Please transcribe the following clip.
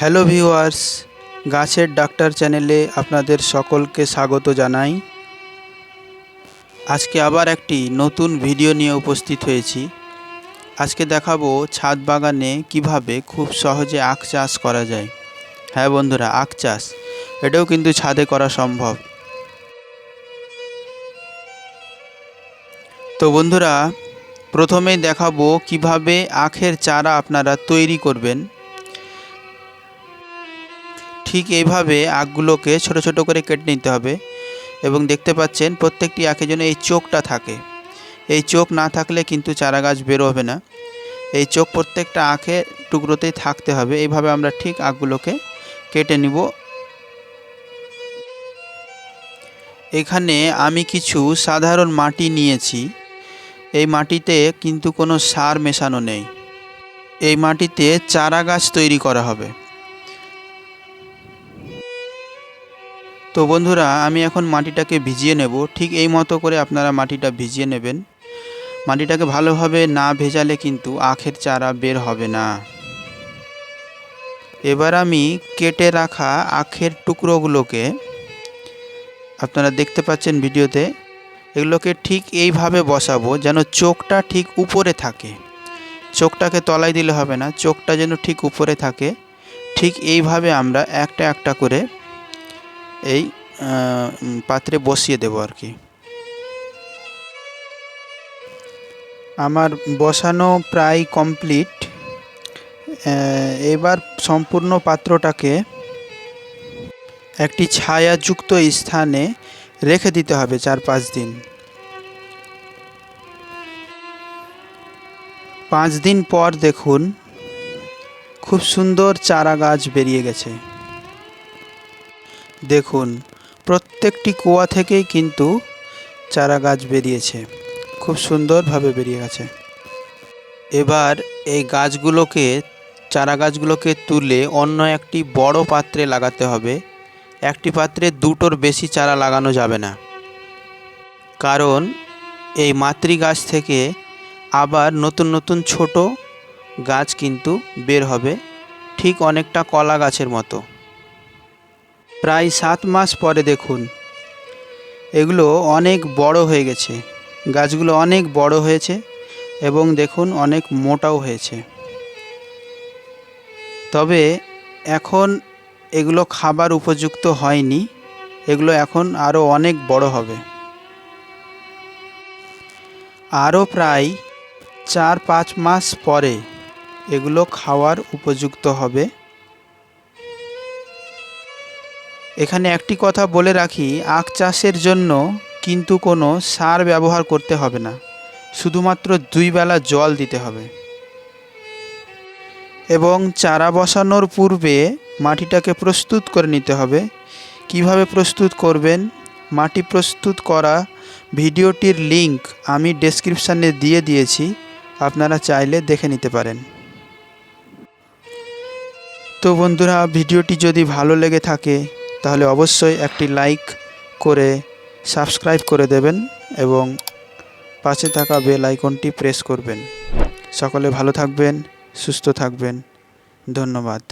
Hello viewers গাছের doctor চ্যানেলে আপনাদের সকলকে স্বাগত জানাই। আজকে আবার একটি নতুন ভিডিও নিয়ে উপস্থিত হয়েছি। আজকে দেখাবো ছাদ বাগানে কীভাবে খুব সহজে আখ চাষ করা যায়। হ্যাঁ বন্ধুরা, আখ চাষ। এটাও কিন্তু ছাদে করা সম্ভব। তো বন্ধুরা, প্রথমেই দেখাবো কীভাবে আখের চারা আপনারা তৈরি করবেন। ঠিক এইভাবে আখগুলোকে ছোট ছোট করে কেটে নিতে হবে এবং দেখতে পাচ্ছেন প্রত্যেকটি আখের জন্য এই চোখটা থাকে। এই চোখ না থাকলে কিন্তু চারা গাছ বেরোবে না। এই চোখ প্রত্যেকটা আখের টুকরোতেই থাকতে হবে। এইভাবে আমরা ঠিক আখগুলোকে কেটে নিব। এখানে আমি কিছু সাধারণ মাটি নিয়েছি। এই মাটিতে কিন্তু কোনো সার মেশানো নেই। এই মাটিতে চারা গাছ তৈরি করা হবে। তো বন্ধুরা, আমি এখন মাটিটাকে ভিজিয়ে নেব। ঠিক এই মতো করে আপনারা মাটিটা ভিজিয়ে নেবেন। মাটিটাকে ভালোভাবে না ভেজালে কিন্তু আখের চারা বের হবে না। এবার আমি কেটে রাখা আখের টুকরোগুলোকে, আপনারা দেখতে পাচ্ছেন ভিডিওতে, এগুলোকে ঠিক এইভাবে বসাবো যেন চোখটা ঠিক উপরে থাকে। চোখটাকে তলায় দিলে হবে না, চোখটা যেন ঠিক উপরে থাকে। ঠিক এইভাবে আমরা একটা একটা করে এই পাত্রে বসিয়ে দেবো আর কি। আমার বসানো প্রায় কমপ্লিট। এবার সম্পূর্ণ পাত্রটাকে একটি ছায়াযুক্ত স্থানে রেখে দিতে হবে চার পাঁচ দিন। পাঁচ দিন পর দেখুন, খুব সুন্দর চারা গাছ বেরিয়ে গেছে। দেখুন, প্রত্যেকটি কুয়া থেকেই কিন্তু চারা গাছ বেরিয়েছে। খুব সুন্দরভাবে বেরিয়ে গেছে। এবার এই গাছগুলোকে, চারা গাছগুলোকে তুলে অন্য একটি বড় পাত্রে লাগাতে হবে। একটি পাত্রে দুটোর বেশি চারা লাগানো যাবে না। কারণ এই মাতৃ গাছ থেকে আবার নতুন নতুন ছোট গাছ কিন্তু বের হবে, ঠিক অনেকটা কলা গাছের মতো। প্রায় সাত মাস পরে দেখুন। এগুলো অনেক বড় হয়ে গেছে। গাছগুলো অনেক বড় হয়েছে এবং দেখুন অনেক মোটাও হয়েছে। তবে এখন এগুলো খাবার উপযুক্ত হয়নি। এগুলো এখন আরও অনেক বড় হবে। আরও প্রায় চার পাঁচ মাস পরে এগুলো খাওয়ার উপযুক্ত হবে। এখানে একটি কথা বলে রাখি, আখ চাষের জন্য কিন্তু কোনো সার ব্যবহার করতে হবে না। শুধুমাত্র দুই বেলা জল দিতে হবে। এবং চারা বসানোর পূর্বে মাটিটাকে প্রস্তুত করে নিতে হবে। কীভাবে প্রস্তুত করবেন? মাটি প্রস্তুত করা ভিডিওটির লিংক আমি ডেসক্রিপশানে দিয়ে দিয়েছি, আপনারা চাইলে দেখে নিতে পারেন। তো বন্ধুরা, ভিডিওটি যদি ভালো লেগে থাকে তাহলে অবশ্যই একটি লাইক করে সাবস্ক্রাইব করে দেবেন এবং পাশে থাকা বেল আইকনটি প্রেস করবেন। সকলে ভালো থাকবেন, সুস্থ থাকবেন। ধন্যবাদ।